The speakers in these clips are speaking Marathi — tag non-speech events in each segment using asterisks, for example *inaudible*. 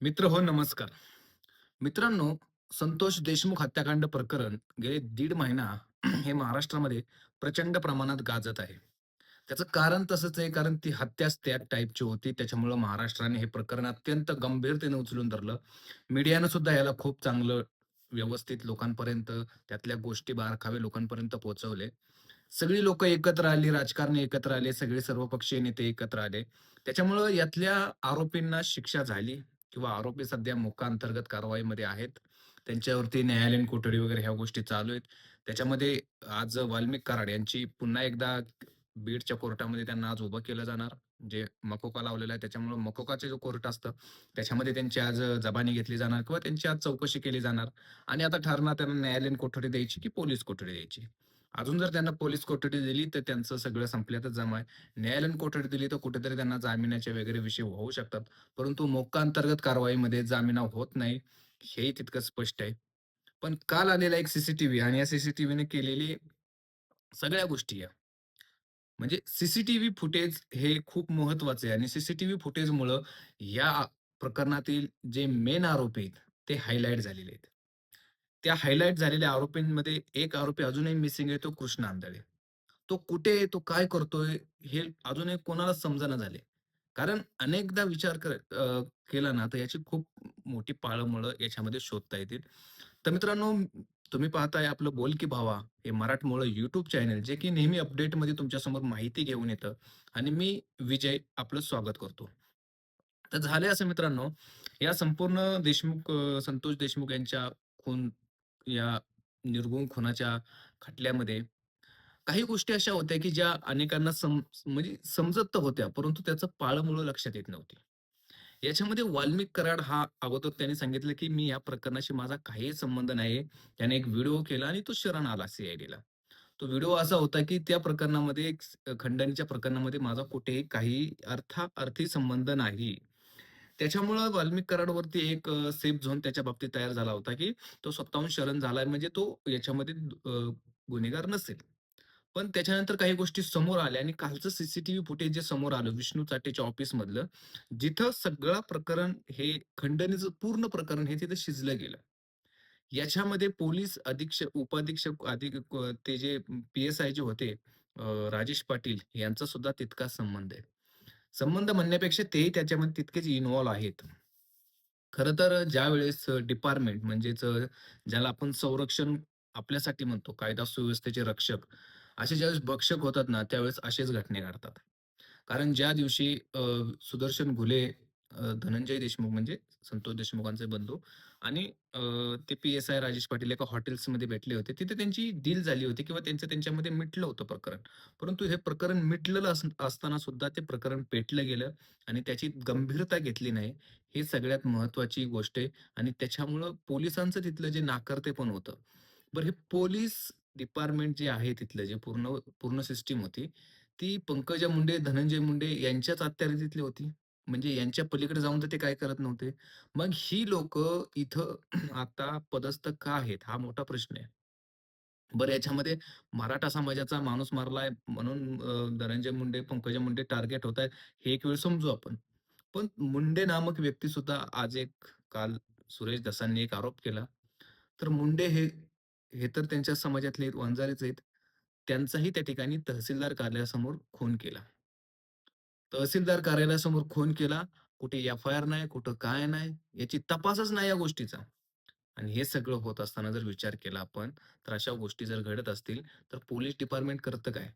मित्र हो नमस्कार. मित्रांनो, संतोष देशमुख हत्याकांड प्रकरण गेले दीड महिना *clears throat* हे महाराष्ट्रामध्ये प्रचंड प्रमाणात गाजत आहे. त्याचं कारण तसंच आहे, कारण ती हत्याच त्या टाईपची होती. त्याच्यामुळं महाराष्ट्राने हे प्रकरण अत्यंत गंभीरतेने उचलून धरलं. मीडियानं सुद्धा याला खूप चांगलं व्यवस्थित लोकांपर्यंत त्यातल्या गोष्टी बारखावे लोकांपर्यंत पोहोचवले. सगळी लोकं एकत्र आली, राजकारणी एकत्र आले, सगळे सर्वपक्षीय नेते एकत्र आले. त्याच्यामुळं यातल्या आरोपींना शिक्षा झाली किंवा आरोपी सध्या मोक्का अंतर्गत कारवाईमध्ये आहेत. त्यांच्यावरती न्यायालयीन कोठडी वगैरे ह्या गोष्टी चालू आहेत. त्याच्यामध्ये आज वाल्मिक कराड यांची पुन्हा एकदा बीडच्या कोर्टामध्ये त्यांना आज उभं केलं जाणार. जे मकोका लावलेला आहे त्याच्यामुळं मकोकाचे जो कोर्ट असतं, त्याच्यामध्ये त्यांची आज जबानी घेतली जाणार किंवा त्यांची आज चौकशी केली जाणार आणि आता ठरणार त्यांना न्यायालयीन कोठडी द्यायची की पोलीस कोठडी द्यायची. अजून जर त्यांना पोलीस कोठडी दिली तर त्यांचं सगळं संपल्यातच जमा आहे. न्यायालयीन कोठडी दिली तर कुठेतरी त्यांना जामिनाचे वगैरे विषय होऊ शकतात. परंतु मोक्का अंतर्गत कारवाईमध्ये जामिना होत नाही, हेही तितकं स्पष्ट आहे. पण काल आलेला एक सीसीटीव्ही आणि या सीसीटीव्हीने केलेली सगळ्या गोष्टी या म्हणजे सीसीटीव्ही फुटेज हे खूप महत्त्वाचे आहे आणि सीसीटीव्ही फुटेजमुळं या प्रकरणातील जे मेन आरोपी आहेत, ते हायलाईट झालेले आहेत. त्या हायलाइट झालेल्या आरोपींमध्ये एक आरोपी अजूनही मिसिंग आहे, तो कृष्ण आंधळे. तो कुठे आहे? तो काय करतोय? हे अजूनही कोणालाच समजना झाले. कारण अनेकदा विचार कर केला ना, तर याची खूप मोठी पाळंमुळं याच्यामध्ये शोधता येतील. तर मित्रांनो, तुम्ही पाहताय आपलं बोल की भावा हे मराठमोळं युट्यूब चॅनल, जे की नेहमी अपडेटमध्ये तुमच्यासमोर माहिती घेऊन येतं आणि मी विजय आपलं स्वागत करतो. तर झाले असं मित्रांनो, या संपूर्ण देशमुख संतोष देशमुख यांच्या खून या निर्गुण खुनाच्या खटल्यामध्ये काही गोष्टी अशा होत्या, की ज्या अनेकांना सम म्हणजे समजत तर होत्या, परंतु त्याचं पाळमुळं लक्षात येत नव्हती. याच्यामध्ये वाल्मिक कराड हा अगोदर त्याने सांगितलं, की "मी या प्रकरणाशी माझा काही संबंध नाही." त्याने एक व्हिडिओ केला आणि तो शरण आला सी तो व्हिडिओ असा होता, की त्या प्रकरणामध्ये खंडणीच्या प्रकरणामध्ये माझा कुठेही काही अर्थाअर्थी संबंध नाही. त्याच्यामुळं वाल्मिक कराडवरती एक सेफ झोन त्याच्या बाबतीत तयार झाला होता, की तो स्वतःहून शरण झालाय म्हणजे तो याच्यामध्ये गुन्हेगार नसेल. पण त्याच्यानंतर काही गोष्टी समोर आल्या आणि कालचं सीसीटीव्ही फुटेज जे समोर आलं विष्णू चाटेच्या ऑफिसमधलं, जिथं सगळं प्रकरण हे खंडणीचं पूर्ण प्रकरण हे तिथं शिजलं गेलं. याच्यामध्ये पोलीस अधीक्षक, उपाधीक्षक अधिक ते जे पी-एस-आय जे होते राजेश पाटील यांचा सुद्धा तितकाच संबंध आहे. संबंध म्हणण्यापेक्षा तेही त्याच्यामध्ये तितकेच इन्व्हॉल्व आहेत. खरं तर ज्यावेळेस डिपार्टमेंट म्हणजेच ज्याला आपण संरक्षण आपल्यासाठी म्हणतो, कायदा सुव्यवस्थेचे रक्षक, असे ज्यावेळेस भक्षक होतात ना, त्यावेळेस असेच घटने घडतात. कारण ज्या दिवशी सुदर्शन घुले, धनंजय देशमुख म्हणजे संतोष देशमुखांचे बंधू आणि ते पी-एस-आय राजेश पाटील एका हॉटेल्समध्ये भेटले होते. तिथे त्यांची डील झाली होती किंवा त्यांचं त्यांच्यामध्ये मिटलं होतं प्रकरण. परंतु हे प्रकरण मिटलेलं असताना सुद्धा ते प्रकरण पेटलं गेलं आणि त्याची गंभीरता घेतली नाही. ही सगळ्यात महत्त्वाची गोष्ट आहे आणि त्याच्यामुळं पोलिसांचं तिथलं जे नाकर्तेपण होतं. बरं हे पोलीस डिपार्टमेंट जे आहे तिथलं जे पूर्ण पूर्ण सिस्टीम होती, ती पंकजा मुंडे, धनंजय मुंडे यांच्याच अखत्यारीतली होती. म्हणजे यांच्या पलीकडे जाऊन तर ते काय करत नव्हते. मग ही लोक इथं *clears throat* आता पदस्थ का आहेत? हा मोठा प्रश्न आहे. बरं याच्यामध्ये मराठा समाजाचा माणूस मारलाय म्हणून धनंजय मुंडे, पंकजा मुंडे टार्गेट होत आहेत, हे एक वेळ समजू आपण. पण मुंडे नामक व्यक्ती सुद्धा आज एक काल सुरेश दसांनी एक आरोप केला. तर मुंडे हे हे तर त्यांच्या समाजातले वंजारेच आहेत. त्यांचाही त्या ठिकाणी तहसीलदार कार्यालयासमोर खून केला. तहसीलदार कार्यालयासमोर खून केला. कुठे एफ-आय-आर नाही, कुठं काय नाही. याची तपासच नाही या गोष्टीचा. आणि हे सगळं होत असताना जर विचार केला आपण, तर अशा गोष्टी जर घडत असतील, तर पोलीस डिपार्टमेंट करतं काय?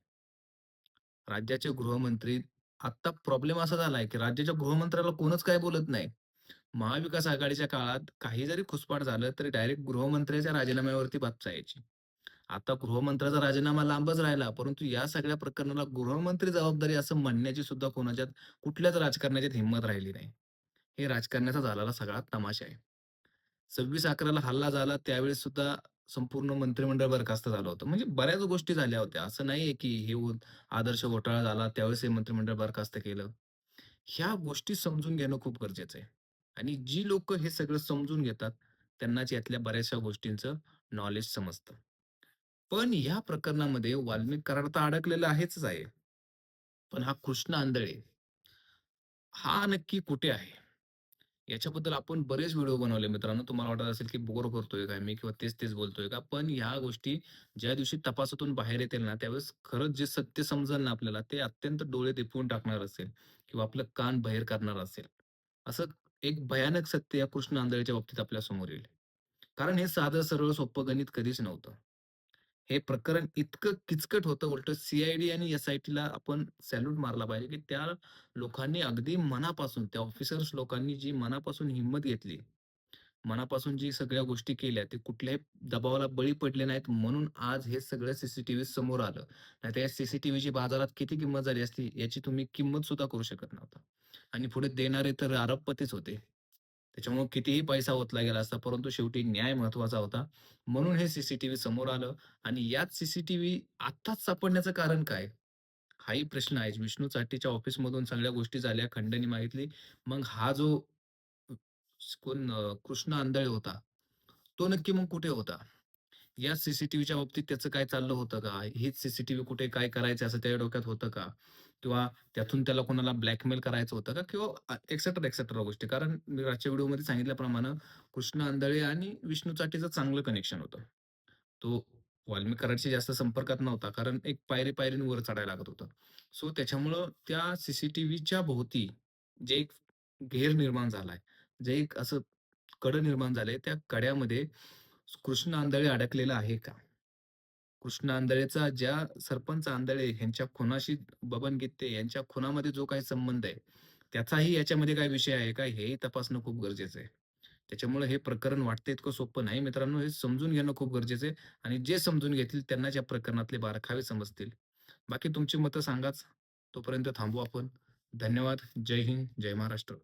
राज्याचे गृहमंत्री आत्ता प्रॉब्लेम असा झालाय, की राज्याच्या गृहमंत्र्याला कोणच काही बोलत नाही. महाविकास आघाडीच्या काळात काही जरी खुसपाट झालं, तरी डायरेक्ट गृहमंत्र्याच्या राजीनाम्यावरती बातचा यायची आता गृहमंत्र्याचा राजीनामा लांबच राहिला, परंतु या सगळ्या प्रकरणाला गृहमंत्री जबाबदारी असं म्हणण्याची सुद्धा कोणाच्यात कुठल्याच राजकारण्याच्यात हिंमत राहिली नाही. हे राजकारणाचा झालेला सगळा तमाशा आहे. 26/11ला हल्ला झाला त्यावेळेस सुद्धा संपूर्ण मंत्रिमंडळ बरखास्त झालं होतं. म्हणजे बऱ्याच गोष्टी झाल्या होत्या. असं नाहीये की हे आदर्श घोटाळा झाला त्यावेळेस हे मंत्रिमंडळ बरखास्त केलं. ह्या गोष्टी समजून घेणं खूप गरजेचं आहे. आणि जी लोक हे सगळं समजून घेतात, त्यांनाच यातल्या बऱ्याचशा गोष्टींचं नॉलेज समजतं. पण या प्रकरणामध्ये वाल्मिक कराड तर अडकलेला आहेच आहे. पण हा कृष्ण आंधळे, हा नक्की कुठे आहे? याच्याबद्दल आपण बरेच व्हिडिओ बनवले मित्रांनो. तुम्हाला वाटत असेल की बोर करतोय काय मी किंवा तेच-तेच बोलतोय का? पण ह्या गोष्टी ज्या दिवशी तपासातून बाहेर येतील ना, त्यावेळेस खरंच जे सत्य समजेल ना आपल्याला, ते अत्यंत डोळे दिपवून टाकणार असेल किंवा आपलं कान बाहेर करणार असेल. असं एक भयानक सत्य या कृष्ण आंधळेच्या बाबतीत आपल्यासमोर येईल. कारण हे साधं, सरळ, सोपं गणित कधीच नव्हतं. हे प्रकरण इतकं किचकट होतं. उलट सी-आय-डी आणि एस-आय-टीला आपण सॅल्यूट मारला पाहिजे, की त्या लोकांनी अगदी मनापासून, त्या ऑफिसर्स लोकांनी जी मनापासून हिंमत घेतली, मनापासून जी सगळ्या गोष्टी केल्या, ते कुठल्याही दबावाला बळी पडले नाहीत, म्हणून आज हे सगळं सीसीटीव्ही समोर आलं. नाही या सीसीटीव्हीची बाजारात किती किंमत झाली असती, याची तुम्ही किंमत सुद्धा करू शकत नव्हता. आणि पुढे देणारे तर अरबपतीच होते. त्याच्यामुळे कितीही पैसा ओतला गेला असता, परंतु शेवटी न्याय महत्त्वाचा होता. म्हणून हे सीसीटीव्ही समोर आलं आणि याच सीसीटीव्ही आत्ताच सापडण्याचं कारण काय? हाही प्रश्न आहे. विष्णू चाटीच्या ऑफिसमधून सगळ्या गोष्टी झाल्या, खंडणी मागितली. मग हा जो कोण कृष्ण आंधळे होता, तो नक्की मग कुठे होता? या सीसीटीव्हीच्या बाबतीत त्याचं काय चाललं होतं का? हीच सीसीटीव्ही कुठे काय करायचं असं त्या डोक्यात होतं का? किंवा त्यातून त्याला कोणाला ब्लॅकमेल करायचं होतं का? किंवा एक्सेट्रा, एक्सेट्रा गोष्टी. कारण मी राजच्या व्हिडिओमध्ये सांगितल्याप्रमाणे कृष्ण आंधळे आणि विष्णू चाटीचं चांगलं कनेक्शन होतं. तो वाल्मिकरांशी जास्त संपर्कात नव्हता. कारण एक पायरी-पायरीने वर चढायला लागत होतं. सो त्याच्यामुळं त्या सीसीटीव्हीच्या भोवती जे एक घेर निर्माण झालाय, जे एक असं कड निर्माण झालंय, त्या कड्यामध्ये कृष्ण आंधळे अडकलेला आहे का? कृष्ण आंधळेचा ज्या सरपंच आंधळे ह्यांच्या खुनाशी बबन गित्ते यांच्या खुनामध्ये जो काही संबंध आहे, त्याचाही याच्यामध्ये काय विषय आहे का? हेही तपासणं खूप गरजेचं आहे. त्याच्यामुळे हे प्रकरण वाटते इतकं सोपं नाही मित्रांनो, हे समजून घेणं खूप गरजेचं आहे आणि जे समजून घेतील त्यांनाच या प्रकरणातले बारखावे समजतील. बाकी तुमची मतं सांगाच. तोपर्यंत थांबू आपण. धन्यवाद. जय हिंद, जय महाराष्ट्र.